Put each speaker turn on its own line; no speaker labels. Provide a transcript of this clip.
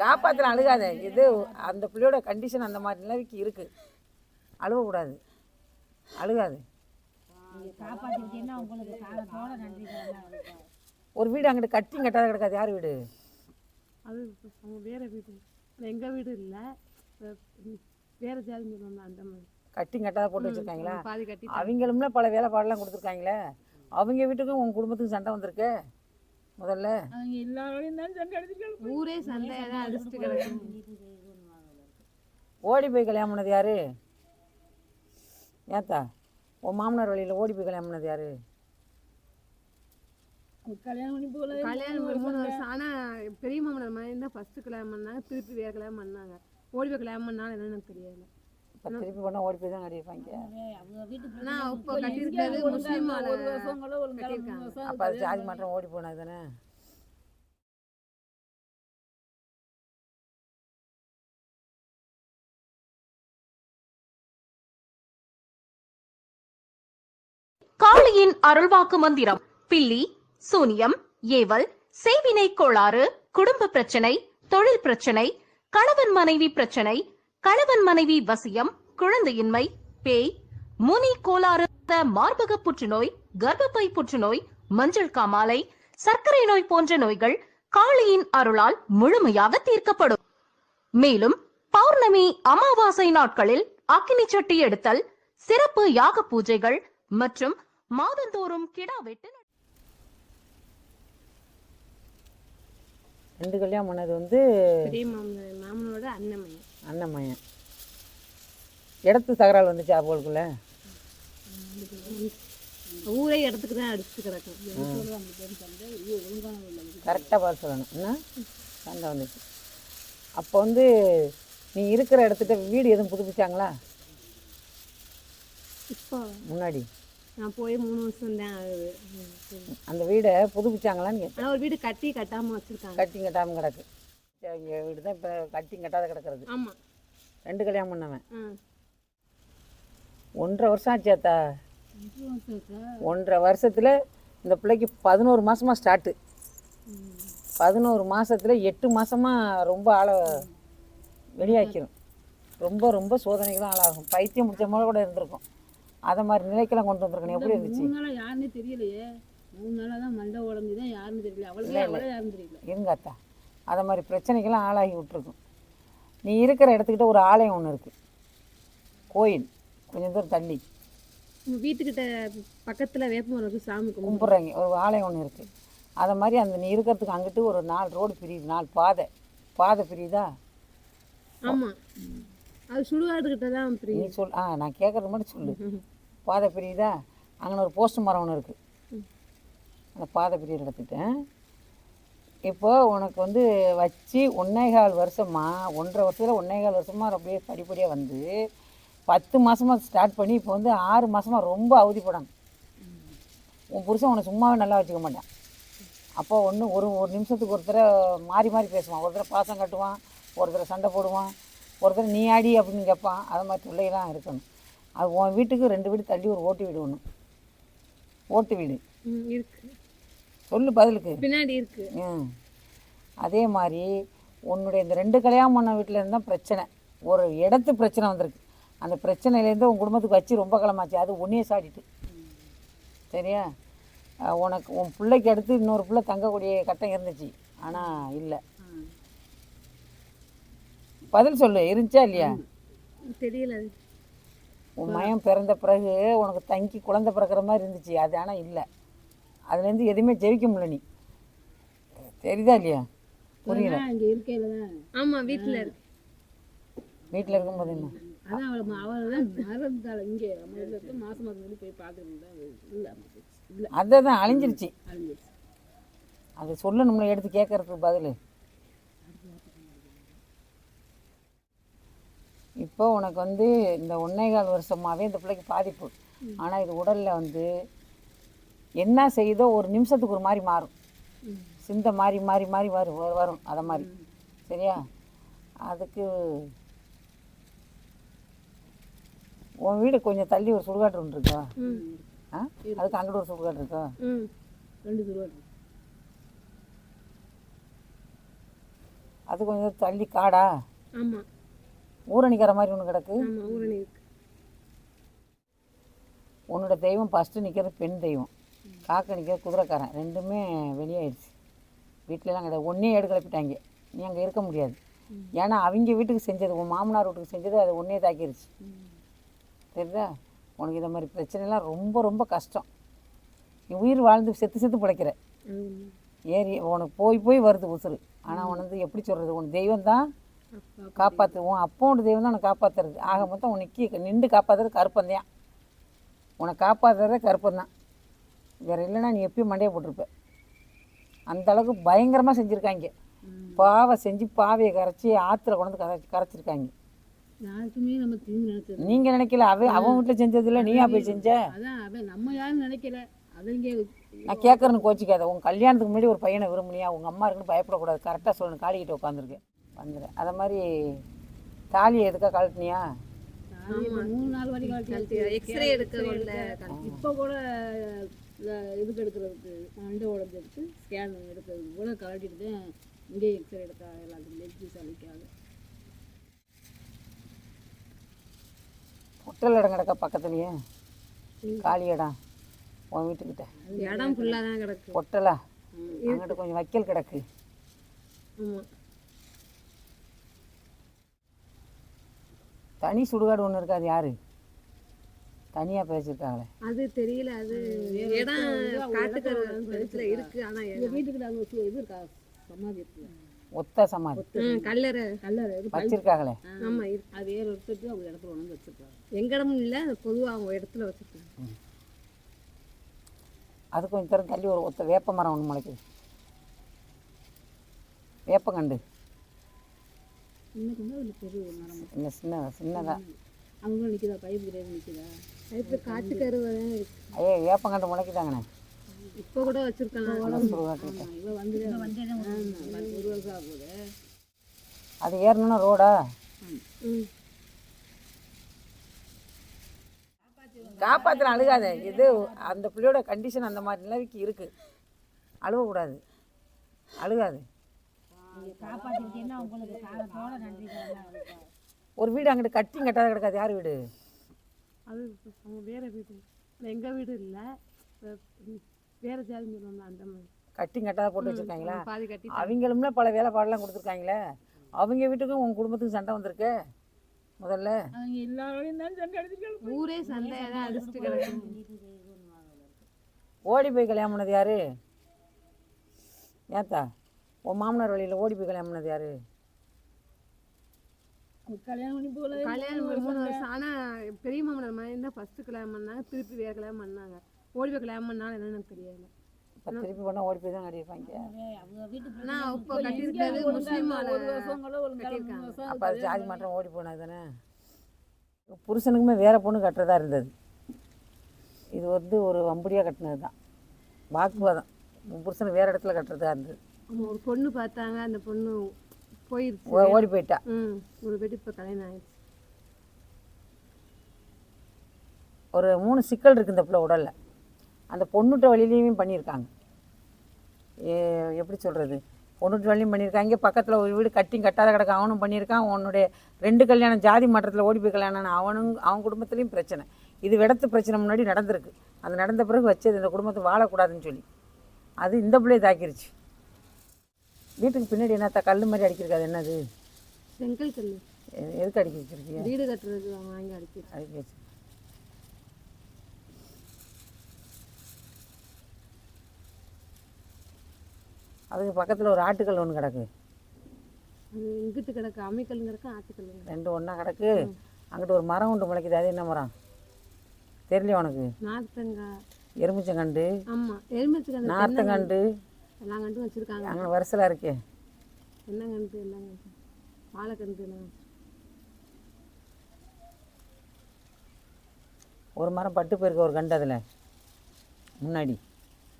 காப்பாற்றலாம் அழுகாத. இது அந்த பிள்ளையோட கண்டிஷன் அந்த மாதிரி நிலைமைக்கு இருக்குது அழுவக்கூடாது. அழுகாது. ஒரு வீடு அங்கிட்டு கட்டி கட்டாத கிடக்காது. யார் வீடு?
அது வேற வீடு. எங்கள் வீடு இல்லை. வேற ஜாதி அந்த மாதிரி.
கட்டி கட்டாத போட்டு வச்சுருக்காங்களா? அவங்களும்ல பல வேலைப்பாடெல்லாம் கொடுத்துருக்காங்களே? அவங்க வீட்டுக்கும் உங்கள் குடும்பத்துக்கும் சண்டை வந்திருக்கு? முதல்ல?
அவங்க எல்லாரோடையும் தான் சண்டை அடிச்சிருக்காங்க
ஊரே சண்டையை தான் அடிச்சுட்டு கிடக்கு
ஓடி போய் கல்யாணம் பண்ணது யாரு? ஏத்தா உன் மாமனார் வழியில் ஓடி போய் கல்யாணம் பண்ணது யாரு
கல்யாணம் பண்ணி
கல்யாணம் பண்ணி மூணு வருஷம். ஆனால் பெரிய மாமனார் மாதிரி தான் ஃபஸ்ட்டு கல்யாணம் பண்ணாங்க திருப்பி வேறு கல்யாணம் பண்ணாங்க. ஓடி போய் கல்யாணம் பண்ணாலும் என்னன்னு எனக்கு தெரியல
திருப்பி பண்ணால் ஓடி போய் தான் கட்டியிருப்பாங்க. அப்போ அது ஜாதி மாற்றம் ஓடி போனது தானே?
காளியின் அருள்வாக்கு மந்திரம். பில்லி சூனியம் ஏவல் செய்வினை கோளாறு குடும்ப பிரச்சனை தொழில் பிரச்சனை கணவன் மனைவி பிரச்சனை கணவன் மனைவி வசியம் குழந்தையின்மை பேய் முனி கோளாறு மார்பக புற்றுநோய் கர்ப்பப்பை புற்றுநோய் மஞ்சள் காமாலை சர்க்கரை நோய் போன்ற நோய்கள் காளியின் அருளால் முழுமையாக தீர்க்கப்படும். மேலும் பௌர்ணமி அமாவாசை நாட்களில் அக்கினி சட்டி எடுத்தல் சிறப்பு யாக பூஜைகள் மற்றும் மாதந்தோறும் கிடா வெட்டு
ரெண்டு கல்யாணம் பண்ணது வந்து
பெரிய மாமனோட அண்ணன் மையன்
அண்ணன் மயன் இடத்து தகராறு வந்துச்சு அவங்களுக்குள்ள
ஊரே இடத்துக்கு தான் அடிச்சுட்டு கிடக்கும்
கரெக்டாக பார்த்து சொல்லணும். என்ன? சண்டை வந்துச்சு. அப்போ வந்து நீ இருக்கிற இடத்துட்ட வீடு எதுவும் புதுப்பிச்சாங்களா?
இப்போ
முன்னாடி.
நான் போய் மூணு வருஷம் தான் ஆகுது.
அந்த வீடை புதுப்பிச்சாங்களான்னு கேட்டேன்.
ஒரு வீடு கட்டி கட்டாம வச்சிருக்காங்க.
கட்டி கட்டாமல் கிடக்கு. அவங்க வீடு தான் இப்போ கட்டி கட்டாத கிடக்கிறது.
ஆமா.
ரெண்டு கல்யாணம் பண்ணவன். ஒன்றரை வருஷம் ஆச்சாத்தா ஒன்றரை வருஷத்தில் இந்த பிள்ளைக்கு பதினோரு மாசமா ஸ்டார்ட்டு பதினோரு மாசத்துல எட்டு மாசமா ரொம்ப ஆள வெளியாக்கிடும் ரொம்ப ரொம்ப சோதனைக்கு தான் ஆளாகும். பைத்தியம் முடிச்ச மாதிரி கூட இருந்திருக்கும். அதை மாதிரி நிலைக்கெல்லாம் கொண்டு வந்திருக்கணும். எப்படி இருந்துச்சு?
யாருன்னு தெரியலையே. மூணு நாளா தான் மண்டை உடஞ்சி தான் யாருன்னு தெரியல. அவளுக்கு அவளே யாருன்னு தெரியல.
இருங்க அத்தா. அதை மாதிரி பிரச்சனைக்கெல்லாம் ஆளாகி விட்டுருக்கும். நீ இருக்கிற இடத்துக்கிட்ட ஒரு ஆலயம் ஒன்று இருக்குது கோயில். கொஞ்சம் தூரம் தள்ளி.
உங்க வீட்டுக்கிட்ட பக்கத்துல வேப்பமரம் இருக்கு சாமி
கும்பிட்றாங்க. ஒரு ஆலயம் ஒன்று இருக்குது அதை மாதிரி அந்த நீ இருக்கிறதுக்கு அங்கிட்டு ஒரு நாலு ரோடு பிரியுது நாலு பாதை. பாதை பிரியுதா?
ஆமா. அது சுடுகாடுகிட்ட தான்
நீ
பிரியும்
சொல் ஆ நான் கேட்குறது மட்டும் சொல்லு. பாதை பிரியுதா? அங்கே ஒரு போஸ்ட் மரம் ஒன்று இருக்குது அந்த பாதை பிரியிற இடத்துக்கிட்ட. இப்போது உனக்கு வந்து வச்சு ஒன்னேகால் வருஷமா ஒன்றரை வருஷத்தில் ஒன்னேகால் வருஷமாக அப்படியே படிப்படியாக வந்து பத்து மாதமாக ஸ்டார்ட் பண்ணி இப்போ வந்து ஆறு மாதமாக ரொம்ப அவதிப்படாங்க உன் புருஷன் உன்னை சும்மாவே நல்லா வச்சுக்க மாட்டான். அப்போ ஒன்று ஒரு ஒரு நிமிஷத்துக்கு ஒருத்தரை மாறி மாறி பேசுவான். ஒருத்தரை பாசம் கட்டுவான் ஒருத்தரை சண்டை போடுவான் ஒருத்தர் நீ ஆடி அப்படின்னு கேட்பான் அது மாதிரி தொல்லையெல்லாம் இருக்கணும். அது உன் வீட்டுக்கு ரெண்டு வீடு தள்ளி ஒரு ஓட்டு வீடு ஒன்று ஓட்டு வீடு.
ம், இருக்கு.
சொல்லு பதிலுக்கு.
பின்னாடி இருக்கு.
ம். அதே மாதிரி உன்னுடைய இந்த ரெண்டு கல்யாணம் பண்ண வீட்டில் இருந்தால் பிரச்சனை. ஒரு இடத்து பிரச்சனை வந்திருக்கு. அந்த பிரச்சனையிலேருந்து உன் குடும்பத்துக்கு வச்சு ரொம்ப காலமாச்சு. அது ஒன்றையே சாடிட்டு. சரியா? உனக்கு உன் பிள்ளைக்கு அடுத்து இன்னொரு பிள்ளை தங்கக்கூடிய கட்டம் இருந்துச்சு. ஆனால் இல்லை. பதில் சொல்லு. இருந்துச்சா இல்லையா?
தெரியல
உன் மயம் பிறந்த பிறகு உனக்கு தங்கி குழந்தை பிறக்கிற மாதிரி இருந்துச்சு. அது ஆனால் இல்லை. அதுலேருந்து எதுவுமே ஜெயிக்க முடியல நீ. தெரியுதா இல்லையா? புரியல.
இங்க இருக்கையில தான்.
ஆமா வீட்டுல இருக்கு.
வீட்டில் இருக்கும்போது என்ன?
அதான் அவள் அவள் தான் மறந்தாள் இங்கே மாதம் வந்து போய் பார்த்துட்டு இருந்தா இல்லை இல்லை.
அதை தான் அழிஞ்சிருச்சு.
அழிஞ்சிருச்சு.
அதை சொல்லணும்ல எடுத்து கேட்கறதுக்கு பதில். இப்போ உனக்கு வந்து இந்த ஒன்னேகால் வருஷமாகவே இந்த பிள்ளைக்கு பாதிப்பு. ஆனால் இது உடலில் வந்து என்ன செய்யுதோ ஒரு நிமிஷத்துக்கு ஒரு மாதிரி மாறும். சிந்தை மாறி மாறி மாறி வரும் வரும், வரும். அதை மாதிரி. சரியா? அதுக்கு உன் வீடு கொஞ்சம் தள்ளி ஒரு சுடுகாட்டு ஒன்று இருக்கா? ஆ? அதுக்கு அங்கிட்டு ஒரு சுடுகாடு இருக்கா?
ரெண்டு
அது கொஞ்சம் தள்ளி காடா?
ஆமா.
ஊரணிக்கிற மாதிரி ஒன்று கிடக்கு?
ஊரணி
உன்னோட தெய்வம் ஃபஸ்ட்டு நிற்கிறது பெண் தெய்வம். காக்க நிற்கிறது குதிரைக்காரன். ரெண்டுமே வெளியாயிடுச்சு. வீட்டிலலாம் கிடையாது. ஒன்றே ஏடு கிளப்பிட்டாங்க. நீ அங்கே இருக்க முடியாது. ஏன்னா அவங்க வீட்டுக்கு செஞ்சது உன் மாமனார் வீட்டுக்கு செஞ்சது அது ஒன்றே தாக்கிடுச்சு தெரியுதா? உனக்கு இந்த மாதிரி பிரச்சனைலாம் ரொம்ப ரொம்ப கஷ்டம். நீ உயிர் வாழ்ந்து செத்து செத்து பிழைக்கிற. ஏறி உனக்கு போய் போய் வருது உசுறு. ஆனால் உனக்கு எப்படி சொல்கிறது உன் தெய்வம் தான் காப்பாற்று உன் அப்போட தெய்வம் தான் உன்னை காப்பாற்றுறது ஆக மொத்தம் உனக்கு நின்று காப்பாற்றுறது கருப்பந்தான் உன்னை காப்பாற்றுறதே கருப்பந்தான். வேறு இல்லைன்னா நீ எப்பயும் மண்டையை போட்டிருப்ப. அந்த அளவுக்கு பயங்கரமாக செஞ்சுருக்காங்க. பாவை செஞ்சு பாவையை கரைச்சி ஆற்றுல கொண்டு கரை கரைச்சிருக்காங்க.
யாருக்குமே நம்ம தீங்கு நினைச்சது
நீங்கள் நினைக்கல அவன் அவன் வீட்டில் செஞ்சதில்ல நீயா போய் செஞ்ச?
அதான் அவன் நம்ம யாரும் நினைக்கல. அவங்க
நான் கேட்குறேன்னு கோச்சிக்காத. உன் கல்யாணத்துக்கு முன்னாடி ஒரு பையனை விரும்புனியா? உங்கள் அம்மா இருக்குன்னு பயப்படக்கூடாது. கரெக்டாக சொல்லணும். காளிக்கிட்ட உட்காந்துருக்கேன் வந்துடுறேன் அதை மாதிரி தாலியை எதுக்காக கழட்டினியா?
மூணு நாள் வரை கழிச்சு
எக்ஸ்ரே எடுக்க.
இப்போ கூட இதுக்கு எடுக்கிறதுக்கு மண்டை உடஞ்சதுக்கு ஸ்கேன் எடுக்கிறதுக்கு கூட கழட்டிட்டு தான் இங்கே எக்ஸ்ரே எடுக்க எல்லாத்துக்கும் லெக் சளிக்காக
பொட்டல் இடம் கிடக்க பக்கத்துலேயே. காலி இடம். உன் வீட்டுக்கிட்ட.
இடம் ஃபுல்லாக தான் கிடக்கு.
பொட்டலா? அங்கிட்ட கொஞ்சம் வைக்கல் கிடக்கு. தனி சுடுகாடு ஒன்று இருக்காது யாரு? தனியாக பேசியிருக்காங்களே
அது தெரியல அது இடம் இடத்துல இருக்கு? ஆனா
வீட்டுக்கு ஒரு இது இருக்கா? சமாதி இருக்குல்ல.
ஒத்த சமாதி.
கல்லறை.
கல்லறை
வச்சிருக்காங்களே.
ஆமா
அது ஏற எடுத்துட்டு அவங்க இடத்துல ஒன்று வச்சுருக்காங்க.
எங்க இடமும் இல்ல பொதுவா அவங்க இடத்துல வச்சிருக்காங்க.
அது கொஞ்சம் தரம் தள்ளி ஒரு ஒத்த வேப்ப மரம் ஒன்று முளைக்குது. வேப்பங்கண்டு.
இன்னைக்கு வந்து அதில் பெரிய மரம்.
சின்ன சின்ன சின்னதாக
அவங்க நிற்கிதா பைப் கிடையாது நிற்கிதா
இப்ப காட்டுக்கரு தான் இருக்கு.
ஐயே முளைக்குதாங்கண்ணே.
இப்போ கூட வச்சிருக்காங்க.
நல்ல சுடுகாட்டுக்கிட்ட
இவ வந்து வந்து ஒரு வருஷம் ஆகுது
அது ஏறணும்னா ரோடா?
ம்.
காப்பாற்றின அழுகாத. இது அந்த பிள்ளையோட கண்டிஷன் அந்த மாதிரி நிலைமைக்கு இருக்குது அழுவக்கூடாது. அழுகாது. ஒரு வீடு அங்கிட்டு கட்டி கட்டாத கிடக்காது. யார் வீடு?
அது அவங்க வேற வீடு. இல்ல, எங்க வீடு இல்ல. வேற ஜாதி சொல்லுவாங்க அந்த மாதிரி.
கட்டி கட்டாத போட்டு வச்சுருக்காங்களா?
பாதி கட்டி
அவங்களும்ல பல வேலைப்பாடெல்லாம் கொடுத்துருக்காங்களே? அவங்க வீட்டுக்கும் உங்கள் குடும்பத்துக்கும் சண்டை வந்திருக்கு? முதல்ல?
அவங்க எல்லாரோடையும் தான் சண்டை அடிச்சுட்டு
ஊரே சண்டையா தான் அடிச்சுட்டு கிடக்கு.
ஓடி போய் கல்யாணம் பண்ணது யாரு? ஏத்தா உன் மாமனார் வழியில் ஓடி போய் கல்யாணம் பண்ணது யாரு?
கல்யாணம் பண்ணி
கல்யாணம் பண்ணி மூணு வருஷம். ஆனா பெரிய மாமனார் மாதிரி தான் ஃபர்ஸ்ட் கல்யாணம் பண்ணாங்க திருப்பி வேற கல்யாணம் பண்ணாங்க. ஓடி போய் கல்யாணம் பண்ணாலும் என்னன்னு எனக்கு தெரியல.
இப்போ திருப்பி பண்ணால் ஓடி போய் தான் கட்டியிருப்பாங்க.
ஆனா இப்போ கட்டியிருக்கிறது முஸ்லீம்
ஒரு ஒரு
அப்போ அது ஜாதி மாற்றம் ஓடி போனது தானே? புருஷனுக்குமே வேற பொண்ணு கட்டுறதா இருந்தது. இது வந்து ஒரு வம்படியாக கட்டினது தான். வாக்குவாதம். புருஷனை வேற இடத்துல கட்டுறதா இருந்தது.
ஒரு பொண்ணு பார்த்தாங்க அந்த பொண்ணு போயிருச்சு.
ஓடி போயிட்டா?
ம் ஒரு பேட்டி இப்போ கல்யாணம் ஆயிடுச்சு.
ஒரு மூணு சிக்கல் இருக்குது இந்த பிள்ளை உடலில். அந்த பொண்ணுட்ட வழியிலையும் பண்ணியிருக்காங்க. ஏ எப்படி சொல்கிறது பொண்ணுட்டு வழியும் பண்ணியிருக்காங்க பக்கத்தில் ஒரு வீடு கட்டி கட்டாத கிடக்க. அவனும் பண்ணியிருக்கான். உன்னுடைய ரெண்டு கல்யாணம் ஜாதி மாற்றத்தில் ஓடி போய் கல்யாணம் அவனும் அவன் குடும்பத்துலேயும் பிரச்சனை. இது விடத்து பிரச்சனை முன்னாடி நடந்திருக்கு. அது நடந்த பிறகு வச்சது இந்த குடும்பத்தை வாழக்கூடாதுன்னு சொல்லி. அது இந்த பிள்ளையை தாக்கிருச்சு. வீட்டுக்கு பின்னாடி என்னத்த கல் மாதிரி அடிக்கிறது என்னது?
செங்கல் கல்
எதுக்கு அடிக்க வச்சிருக்கீங்க
வீடு கட்டுறதுக்கு வாங்கி அடிச்சு
அடிக்க வச்சு அதுக்கு பக்கத்தில் ஒரு ஆட்டுக்கல் ஒன்று கிடக்கு.
அது இங்கிட்டு கிடக்கு அம்மிக்கல் கிடக்கு ஆட்டுக்கல்
ரெண்டு ஒன்றா கிடக்கு. அங்கிட்டு ஒரு மரம் ஒன்று முளைக்குது. அது என்ன மரம்? தெரியலையா உனக்கு?
நார்த்தங்காய்
எலுமிச்சங்கண்டு
ஆமா எலுமிச்சை அந்த
நார்த்தங்கண்டு
எல்லா கண்டும் வச்சிருக்காங்க.
அங்கே வரிசலாக இருக்கே.
என்ன கண்டு எல்லாம் கண்டு வாழைக்கண்டு எல்லாம்
ஒரு மரம் பட்டு போயிருக்கு ஒரு கண்டு அதில். முன்னாடி.